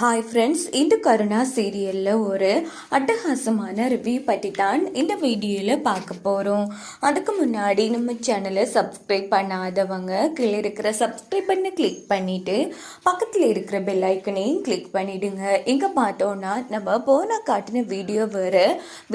Hi friends இந்த கருணா சீரியலில் ஒரு அட்டகாசமான ரிவ்யூ பற்றி தான் இந்த வீடியோவில் பார்க்க போகிறோம் அதுக்கு முன்னாடி நம்ம சேனலை சப்ஸ்கிரைப் பண்ணாதவங்க கீழே இருக்கிற சப்ஸ்கிரைப் பண்ண கிளிக் பண்ணிவிட்டு பக்கத்தில் இருக்கிற பெல் ஐக்கனையும் கிளிக் பண்ணிவிடுங்க இங்கே பார்த்தோன்னா நம்ம போனால் காட்டின வீடியோ வேறு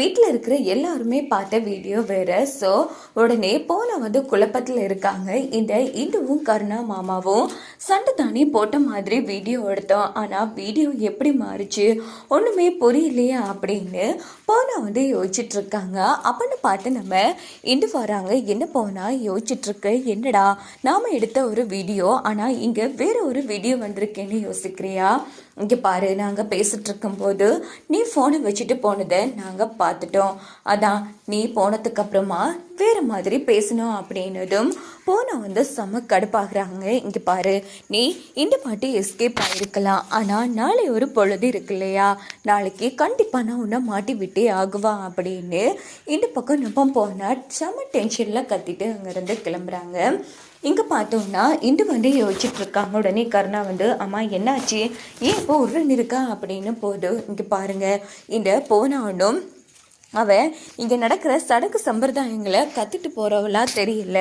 வீட்டில் இருக்கிற எல்லாருமே பார்த்த வீடியோ வேறு. ஸோ உடனே போன வந்து குழப்பத்தில் இருக்காங்க. இந்த இந்துவும் கருணா மாமாவும் சண்டை தானே போட்ட மாதிரி வீடியோ எடுத்தோம். ஆனால் வீடியோ எப்படி மாறுச்சு ஒன்றுமே புரியலையா அப்படின்னு போனா வந்து யோசிச்சுட்டு இருக்காங்க அப்படின்னு பார்த்து நம்ம இண்டு வராங்க என்ன போனா யோசிச்சுட்ருக்கு என்னடா? நாம் எடுத்த ஒரு வீடியோ ஆனால் இங்கே வேறு ஒரு வீடியோ வந்திருக்கேன்னு யோசிக்கிறியா? இங்கே பாரு நாங்கள் பேசிட்டு இருக்கும்போது நீ ஃபோனை வச்சுட்டு போனதை நாங்கள் பார்த்துட்டோம். அதான் நீ போனதுக்கப்புறமா வேறு மாதிரி பேசணும் அப்படின்னதும் போன வந்து செம கடுப்பாகிறாங்க. இங்கே பாரு நீ இந்த பாட்டி எஸ்கேப் ஆகிருக்கலாம் ஆனால் நாளை ஒரு பொழுது இருக்கு இல்லையா? நாளைக்கு கண்டிப்பாக நான் உன்னை மாட்டி விட்டே ஆகுவா அப்படின்னு இந்த பக்கம் நம்ம போனால் செம டென்ஷனில் கத்திட்டு அங்கேருந்து கிளம்புறாங்க. இங்கே பார்த்தோம்னா இந்து வந்து யோசிச்சுட்டு இருக்காங்க. உடனே கருணா வந்து அம்மா என்னாச்சு? ஏன் இப்போ உருன்னு இருக்கா? அப்படின்னு போது இங்கே பாருங்கள் இந்த போனாலும் அவன் இங்கே நடக்கிற சடங்கு சம்பிரதாயங்களை கற்றுட்டு போகிறவளா தெரியல.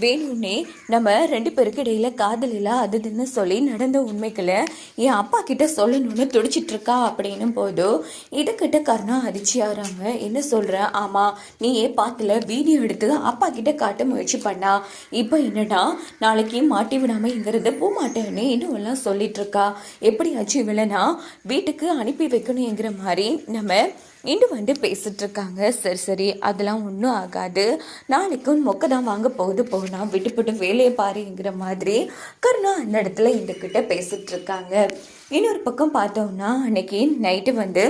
வேணும்னே நம்ம ரெண்டு பேருக்கு இடையில காதலில் இல்லை அது இதுன்னு சொல்லி நடந்த உண்மைகளை என் அப்பா கிட்ட சொல்லணும்னு துடிச்சிட்டு இருக்கா அப்படின்னும் போதோ இதுக்கிட்ட கருணா அதிர்ச்சியாகிறாங்க என்ன சொல்கிற ஆமாம் நீ ஏன் பார்த்துல வீடியோ எடுத்து அப்பா கிட்ட காட்ட முயற்சி பண்ணா. இப்போ என்னன்னா நாளைக்கு மாட்டி விடாம இங்கிறது போக மாட்டேன்னு இன்னும் எல்லாம் சொல்லிட்டு இருக்கா. எப்படியாச்சும் இவளை வீட்டுக்கு அனுப்பி வைக்கணுங்கிற மாதிரி நம்ம இன்று வந்து பேசிட்டு இருக்காங்க சரி சரி அதெல்லாம் ஒன்றும் ஆகாது. நாளைக்கும் மொக்க தான் வாங்க போகுது போனா விட்டுப்பட்டு வேலையை பாருங்கிற மாதிரி கருணா அந்த இடத்துல இந்த கிட்ட இருக்காங்க இன்னொரு பக்கம் பார்த்தோம்னா அன்னைக்கு நைட்டு வந்து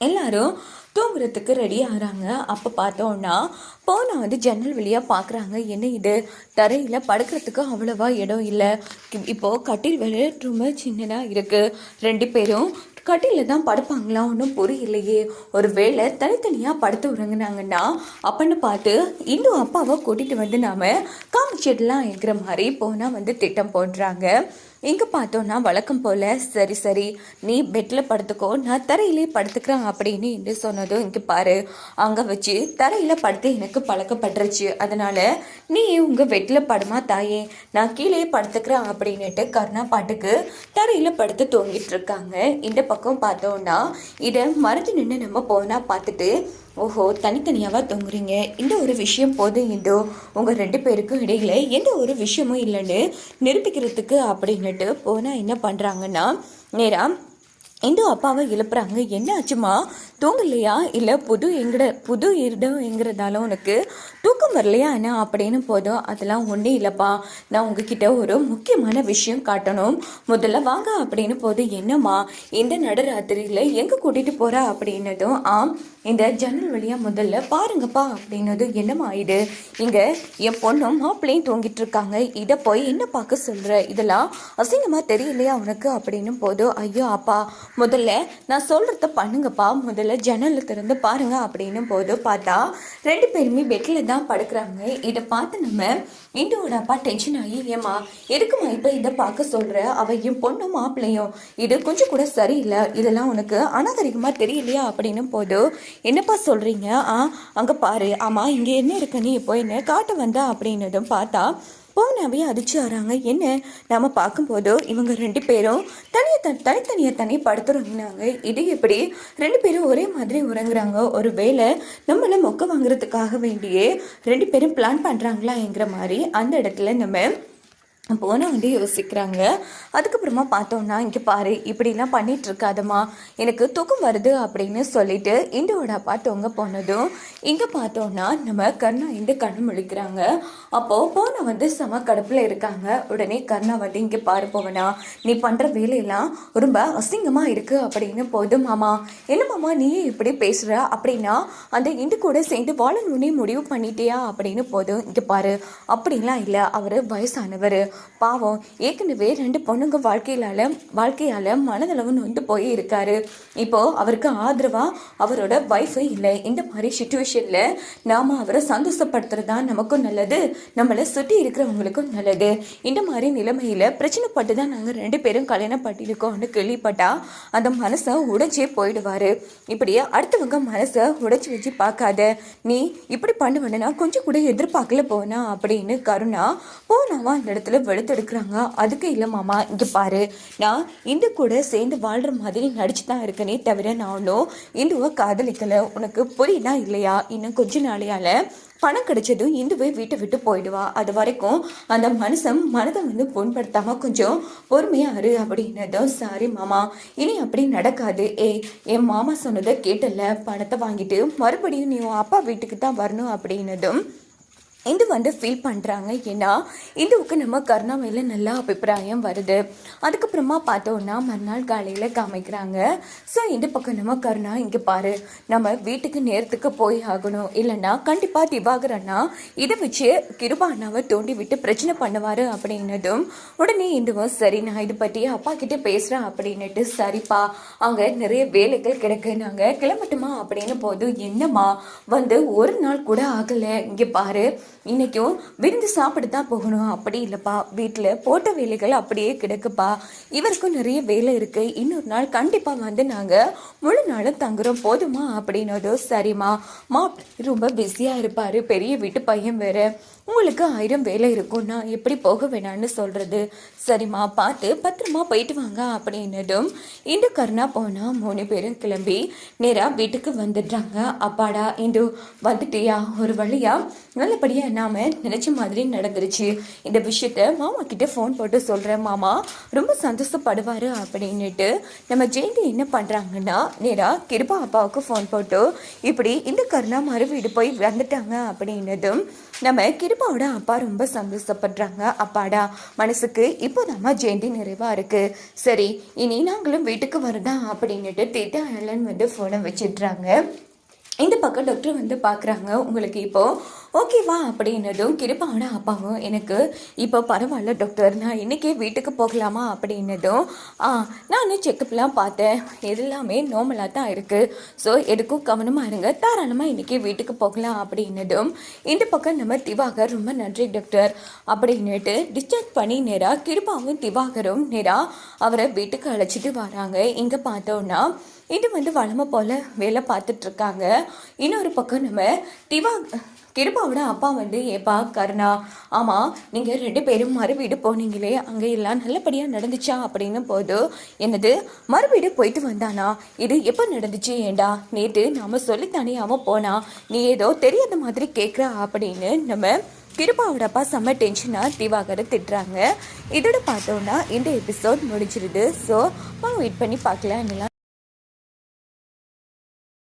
எல்லாரும் தூங்குறதுக்கு ரெடி ஆகிறாங்க அப்போ பார்த்தோன்னா போனை வந்து ஜன்னல் வழியாக பார்க்குறாங்க என்ன இது? தரையில் படுக்கிறதுக்கு அவ்வளோவா இடம் இல்லை. இப்போது கட்டில் வேறு ரொம்ப சின்னதாக இருக்குது ரெண்டு பேரும் கட்டில தான் படுப்பாங்களா? ஒன்றும் புரியலையே. ஒரு வேளை தனித்தனியாக படுத்து உறங்குனாங்கன்னா அப்படின்னு பார்த்து இன்னும் அப்பாவை கூட்டிகிட்டு வந்து நாம் காமிச்சிடலாம் இருக்கிற மாதிரி போனால் வந்து திட்டம் போடுறாங்க. இங்கே பார்த்தோன்னா வழக்கம் போல் சரி சரி நீ பெட்டில் படுத்துக்கோ நான் தரையிலே படுத்துக்கிறேன் அப்படின்னு என்று சொன்னதும் இங்கே பாரு. அங்கே வச்சு தரையில் படுத்து எனக்கு பழக்கப்பட்டுருச்சு. அதனால் நீ உங்கள் வெட்டில் படுமா தாயே? நான் கீழே படுத்துக்கிறேன் அப்படின்னுட்டு கருணா பாட்டுக்கு தரையில் படுத்து தூங்கிட்டு இருக்காங்க. இந்த பக்கம் பார்த்தோன்னா இதை மறைஞ்சு நின்று நம்ம போனால் பார்த்துட்டு ஓஹோ தனித்தனியாவா தொங்குறீங்க. இந்த ஒரு விஷயம் போதும் இதோ உங்கள் ரெண்டு பேருக்கும் இடையில எந்த ஒரு விஷயமும் இல்லைன்னு நிரூபிக்கிறதுக்கு அப்படின்னுட்டு போனால் என்ன பண்ணுறாங்கன்னா நேராக இந்து அப்பாவை எழுப்புறாங்க. என்ன ஆச்சுமா? தூங்கலையா? இல்லை புது எங்கட புது இடம் எங்கிறதால உனக்கு தூக்கம் வரலையா என்ன? அப்படின்னு போதும். அதெல்லாம் ஒன்றும் இல்லைப்பா. நான் உங்ககிட்ட ஒரு முக்கியமான விஷயம் காட்டணும். முதல்ல வாங்க அப்படின்னு போது என்னம்மா? இந்த நடுராத்திரியில் எங்கே கூட்டிகிட்டு போகிறா அப்படின்னதும் ஆம் இந்த ஜன்னல் வழியாக முதல்ல பாருங்கப்பா அப்படின்னதும் என்னம்மா இது? இங்கே என் பொண்ணும் மாப்பிள்ளையும் தூங்கிட்டு இருக்காங்க. இதை போய் என்ன பார்க்க சொல்கிற இதெல்லாம் அசிங்கமாக தெரியலையா உனக்கு? அப்படின்னு போதும் ஐயோ அப்பா முதல்ல நான் சொல்கிறத பண்ணுங்கப்பா. முதல்ல ஜன்னலில் திறந்து பாருங்க அப்படின்னு போது பார்த்தா ரெண்டு பேருமே பெட்டில் தான் படுக்கிறாங்க. இதை பார்த்து நம்ம இந்துவோட அப்பா டென்ஷன் ஆகி? ஏமா எதுக்குமா இப்போ இதை பார்க்க சொல்கிற அவையும் பொண்ணும் மாப்பிள்ளையும் இது கொஞ்சம் கூட சரியில்லை. இதெல்லாம் உனக்கு அநாகரிகமாக தெரியலையா? அப்படின்னு போது என்னப்பா சொல்கிறீங்க ஆ அங்கே பாரு. ஆமாம் இங்கே என்ன இருக்கு? நீ இப்போ என்ன காட்ட வந்தா? அப்படின்னதும் பார்த்தா போனாவே அதிர்ச்சி ஆறாங்க என்ன? நம்ம பார்க்கும்போதோ இவங்க ரெண்டு பேரும் தனியை த தனித்தனியாக தனி படுத்துறங்கினாங்க. இது எப்படி? ரெண்டு பேரும் ஒரே மாதிரி உறங்குறாங்க. ஒரு வேளை நம்மளை மொக்க வாங்குறதுக்காக வேண்டியே ரெண்டு பேரும் பிளான் பண்ணுறாங்களாங்கிற மாதிரி அந்த இடத்துல நம்ம போனவங்க வந்து யோசிக்கிறாங்க. அதுக்கப்புறமா பார்த்தோன்னா இங்கே பாரு இப்படிலாம் பண்ணிகிட்டு இருக்காதம்மா எனக்கு தூக்கம் வருது அப்படின்னு சொல்லிட்டு இந்தோட அப்பா தொங்க போனதும் இங்கே பார்த்தோன்னா நம்ம கர்ணா இந்த கண்ணு முழிக்கிறாங்க. அப்போது போன வந்து செம கடுப்பில் இருக்காங்க. உடனே கர்ணா வந்து இங்கே பாரு போவனா நீ பண்ணுற வேலையெல்லாம் ரொம்ப அசிங்கமாக இருக்குது அப்படின்னு போதும் மாமா. என்ன மாமா நீயே இப்படி பேசுகிற அப்படின்னா அந்த இந்து கூட சேர்ந்து வாழணுன்னே முடிவு பண்ணிட்டியா? அப்படின்னு போதும் இங்கே பாரு அப்படிலாம் இல்லை. அவர் வயசானவர். பாவம் ஏற்கனவே ரெண்டு பொண்ணுங்க வாழ்க்கையிலால வாழ்க்கையால் மனதளவு நொந்து போய் இருக்காரு இப்போ அவருக்கு ஆதரவாக அவரோட ஒய்ஃபு இல்லை. இந்த மாதிரி சுச்சுவேஷனில் நாம் அவரை சந்தோஷப்படுத்துறது தான் நமக்கும் நல்லது. நம்மளை சுற்றி இருக்கிறவங்களுக்கும் நல்லது. இந்த மாதிரி நிலைமையில் பிரச்சனைப்பட்டு தான் நாங்கள் ரெண்டு பேரும் கல்யாணம் பண்ணியிருக்கோம்னு கேள்விப்பட்டா அந்த மனசை உடைச்சே போயிடுவார். இப்படியே அடுத்தவங்க மனசை உடைச்சி வச்சு பார்க்காத நீ இப்படி பண்ணுவேன்னா கொஞ்சம் கூட எதிர்பார்க்கல போனா அப்படின்னு கருணா போனாவா அந்த இடத்துல வெளுத்தெடுக்கிறாங்க. அதுக்கு இல்லை மாமா இங்கே பாரு. நான் இந்து கூட சேர்ந்து வாழ்கிற மாதிரி நடிச்சு தான் இருக்கனே தவிர நானும் இந்துவை காதலிக்கலை. உனக்கு புரியுதா இல்லையா? இன்னும் கொஞ்ச நாளையால் பணம் கிடைச்சதும் இந்துவை வீட்டை விட்டு போயிடுவா. அது வரைக்கும் அந்த மனுஷன் மனதை வந்து புண்படுத்தாமல் கொஞ்சம் பொறுமையாக இரு அப்படின்னதும் சாரி மாமா. இனி அப்படி நடக்காது. ஏய் என் மாமா சொன்னதை கேட்டல பணத்தை வாங்கிட்டு மறுபடியும் நீ உன் அப்பா வீட்டுக்கு தான் வரணும் அப்படின்னதும் இது வந்து ஃபீல் பண்ணுறாங்க ஏன்னா இந்துவுக்கு நம்ம கருணா மேலே நல்லா அபிப்பிராயம் வருது. அதுக்கப்புறமா பார்த்தோன்னா மறுநாள் காலையில் காமிக்கிறாங்க. ஸோ இந்த பக்கம் நம்ம கருணா இங்கே பாரு நம்ம வீட்டுக்கு நேரத்துக்கு போய் ஆகணும். இல்லைன்னா கண்டிப்பாக திவாகரன்னா அண்ணா இதை வச்சு கிருபா அண்ணாவை தோண்டி விட்டு பிரச்சனை பண்ணுவார் அப்படின்னதும் உடனே இந்துவும் சரி நான் இதை பற்றி அப்பா கிட்டே பேசுகிறேன் அப்படின்னுட்டு சரிப்பா அங்கே நிறைய வேலைகள் கிடக்கு. நாங்கள் கிளம்பட்டுமா? அப்படின்னு போது என்னம்மா வந்து ஒரு நாள் கூட ஆகலை. இங்கே பாரு இன்னைக்கும் விருந்து சாப்பிட்டு தான் போகணும். அப்படி இல்லைப்பா. வீட்டில் போட்ட வேலைகள் அப்படியே கிடக்குப்பா. இவருக்கும் நிறைய வேலை இருக்கு. இன்னொரு நாள் கண்டிப்பாக வந்து நாங்கள் முழு நாளும் தங்குறோம். போதுமா அப்படின்னதோ சரிம்மா. மா ரொம்ப பிஸியாக இருப்பார். பெரிய வீட்டு பையன் வேற. உங்களுக்கு ஆயிரம் வேலை இருக்கும் நான் எப்படி போக வேணான்னு சொல்கிறது சரிம்மா பார்த்து பத்திரமா போயிட்டு வாங்க அப்படின்னதும் இந்து கருணா போனால் மூணு பேரும் கிளம்பி நேராக வீட்டுக்கு வந்துடுறாங்க. அப்பாடா இந்து வந்துட்டியா? ஒரு வழியா நல்லபடியாக நாம நினச்ச மாதிரி நடந்துருச்சு. இந்த விஷயத்த மாமா கிட்ட ஃபோன் போட்டு சொல்கிறேன் மாமா. ரொம்ப சந்தோஷப்படுவார் அப்படின்னுட்டு நம்ம ஜெயந்தி என்ன பண்ணுறாங்கன்னா நேராக கிருபா அப்பாவுக்கு ஃபோன் போட்டு இப்படி இந்த கருணா மறு வீடு போய் வந்துட்டாங்க அப்படின்னதும் நம்ம கிருபாவோட அப்பா ரொம்ப சந்தோஷப்படுறாங்க. அப்பாடா மனசுக்கு இப்போதாம்மா ஜெயந்தி நிறைவாக இருக்கு. சரி இனி நாங்களும் வீட்டுக்கு வருதா அப்படின்னுட்டு தீட்டா அயலன் வந்து ஃபோனை வச்சிடுறாங்க. இந்த பக்கம் டாக்டர் வந்து பார்க்குறாங்க. உங்களுக்கு இப்போது ஓகேவா அப்படின்னதும் கிருபாவோட அப்பாவும் எனக்கு இப்போ பரவாயில்ல டாக்டர் நான் இன்றைக்கே வீட்டுக்கு போகலாமா? அப்படின்னதும் ஆ நானும் செக்கப்லாம் பார்த்தேன். எல்லாமே நார்மலாக தான் இருக்குது ஸோ எதுக்கும் கவனமாக இருங்க. தாராளமாக இன்றைக்கி வீட்டுக்கு போகலாம். அப்படின்னதும் இந்த பக்கம் நம்ம திவாகர் ரொம்ப நன்றி டாக்டர் அப்படின்னுட்டு டிஸ்சார்ஜ் பண்ணி நேராக கிருபாவும் திவாகரும் நேராக அவரை வீட்டுக்கு அழைச்சிட்டு வராங்க. இங்கே பார்த்தோன்னா இது வந்து வளமை போல் வேலை பார்த்துட்ருக்காங்க இன்னொரு பக்கம் நம்ம திவா கிருபாவோட அப்பா வந்து ஏப்பா கருணா ஆமாம் நீங்கள் ரெண்டு பேரும் மறுவீடு போனீங்களே அங்கே எல்லாம் நல்லபடியாக நடந்துச்சா அப்படின்னு போது என்னது மறுவீடு போயிட்டு வந்தானா? இது எப்போ நடந்துச்சு ஏண்டா? நேற்று நாம் சொல்லித்தானே அவன் போனா நீ ஏதோ தெரியாத மாதிரி கேட்குறா அப்படின்னு நம்ம கிருபாவோட அப்பா செம்ம டென்ஷனாக திவாகரை திட்டுறாங்க. இதோட பார்த்தோன்னா இந்த எபிசோட் முடிஞ்சிருது. ஸோ வெயிட் பண்ணி பார்க்கலாம்.